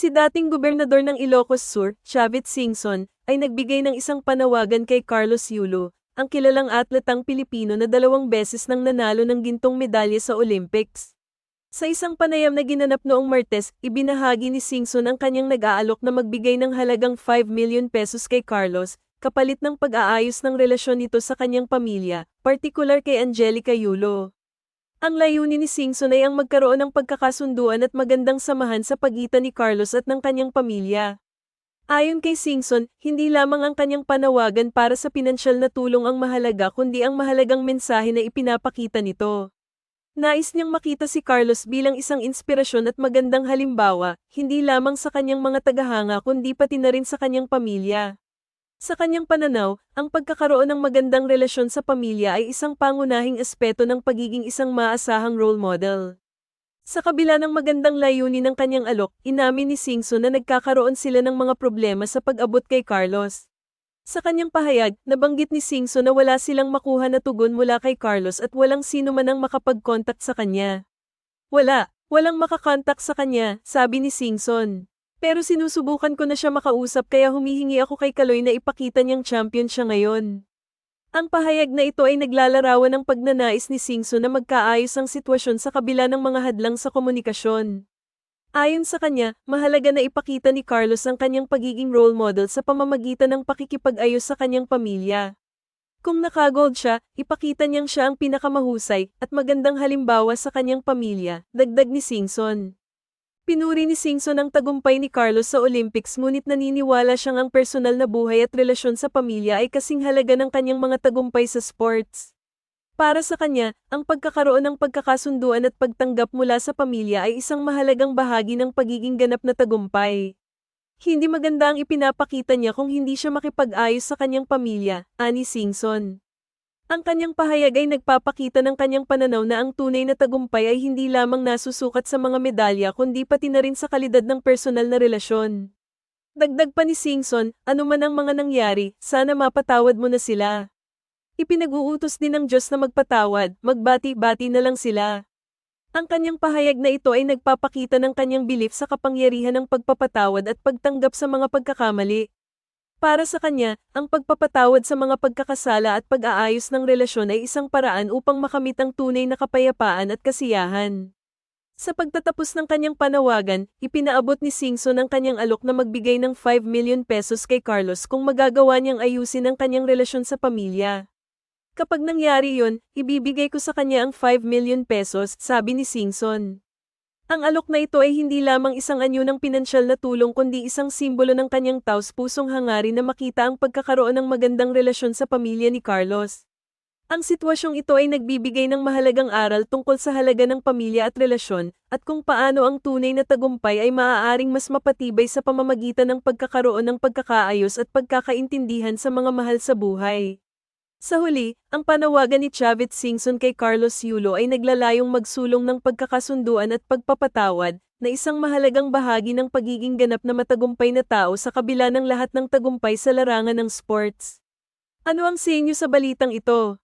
Si dating gobernador ng Ilocos Sur, Chavit Singson, ay nagbigay ng isang panawagan kay Carlos Yulo, ang kilalang atletang Pilipino na dalawang beses nang nanalo ng gintong medalya sa Olympics. Sa isang panayam na ginanap noong Martes, ibinahagi ni Singson ang kanyang nag-aalok na magbigay ng halagang 5 million pesos kay Carlos, kapalit ng pag-aayos ng relasyon nito sa kanyang pamilya, partikular kay Angelica Yulo. Ang layunin ni Singson ay ang magkaroon ng pagkakasunduan at magandang samahan sa pagitan ni Carlos at ng kanyang pamilya. Ayon kay Singson, hindi lamang ang kanyang panawagan para sa pinansyal na tulong ang mahalaga kundi ang mahalagang mensahe na ipinapakita nito. Nais niyang makita si Carlos bilang isang inspirasyon at magandang halimbawa, hindi lamang sa kanyang mga tagahanga kundi pati na rin sa kanyang pamilya. Sa kanyang pananaw, ang pagkakaroon ng magandang relasyon sa pamilya ay isang pangunahing aspeto ng pagiging isang maasahang role model. Sa kabila ng magandang layunin ng kanyang alok, inamin ni Singson na nagkakaroon sila ng mga problema sa pag-abot kay Carlos. Sa kanyang pahayag, nabanggit ni Singson na wala silang makuha na tugon mula kay Carlos at walang sino man ang makapag-contact sa kanya. Wala, walang makakontak sa kanya, sabi ni Singson. Pero sinusubukan ko na siya makausap kaya humihingi ako kay Kaloy na ipakita niyang champion siya ngayon. Ang pahayag na ito ay naglalarawan ng pagnanais ni Singson na magkaayos ang sitwasyon sa kabila ng mga hadlang sa komunikasyon. Ayon sa kanya, mahalaga na ipakita ni Carlos ang kanyang pagiging role model sa pamamagitan ng pakikipag-ayos sa kanyang pamilya. Kung nakagold siya, ipakita niyang siya ang pinakamahusay at magandang halimbawa sa kanyang pamilya, dagdag ni Singson. Pinuri ni Singson ang tagumpay ni Carlos sa Olympics ngunit naniniwala siyang ang personal na buhay at relasyon sa pamilya ay kasing halaga ng kanyang mga tagumpay sa sports. Para sa kanya, ang pagkakaroon ng pagkakasunduan at pagtanggap mula sa pamilya ay isang mahalagang bahagi ng pagiging ganap na tagumpay. Hindi maganda ang ipinapakita niya kung hindi siya makipag-ayos sa kanyang pamilya, ani Singson. Ang kanyang pahayag ay nagpapakita ng kanyang pananaw na ang tunay na tagumpay ay hindi lamang nasusukat sa mga medalya kundi pati na rin sa kalidad ng personal na relasyon. Dagdag pa ni Singson, anuman ang mga nangyari, sana mapatawad mo na sila. Ipinag-uutos din ng Diyos na magpatawad, magbati-bati na lang sila. Ang kanyang pahayag na ito ay nagpapakita ng kanyang bilip sa kapangyarihan ng pagpapatawad at pagtanggap sa mga pagkakamali. Para sa kanya, ang pagpapatawad sa mga pagkakasala at pag-aayos ng relasyon ay isang paraan upang makamit ang tunay na kapayapaan at kasiyahan. Sa pagtatapos ng kanyang panawagan, ipinaabot ni Singson ang kanyang alok na magbigay ng 5 million pesos kay Carlos kung magagawa niyang ayusin ang kanyang relasyon sa pamilya. Kapag nangyari yon, ibibigay ko sa kanya ang 5 million pesos, sabi ni Singson. Ang alok na ito ay hindi lamang isang anyo ng pinansyal na tulong kundi isang simbolo ng kanyang taus-pusong hangarin na makita ang pagkakaroon ng magandang relasyon sa pamilya ni Carlos. Ang sitwasyong ito ay nagbibigay ng mahalagang aral tungkol sa halaga ng pamilya at relasyon, at kung paano ang tunay na tagumpay ay maaaring mas mapatibay sa pamamagitan ng pagkakaroon ng pagkakaayos at pagkakaintindihan sa mga mahal sa buhay. Sa huli, ang panawagan ni Chavit Singson kay Carlos Yulo ay naglalayong magsulong ng pagkakasunduan at pagpapatawad, na isang mahalagang bahagi ng pagiging ganap na matagumpay na tao sa kabila ng lahat ng tagumpay sa larangan ng sports. Ano ang sa inyo sa balitang ito?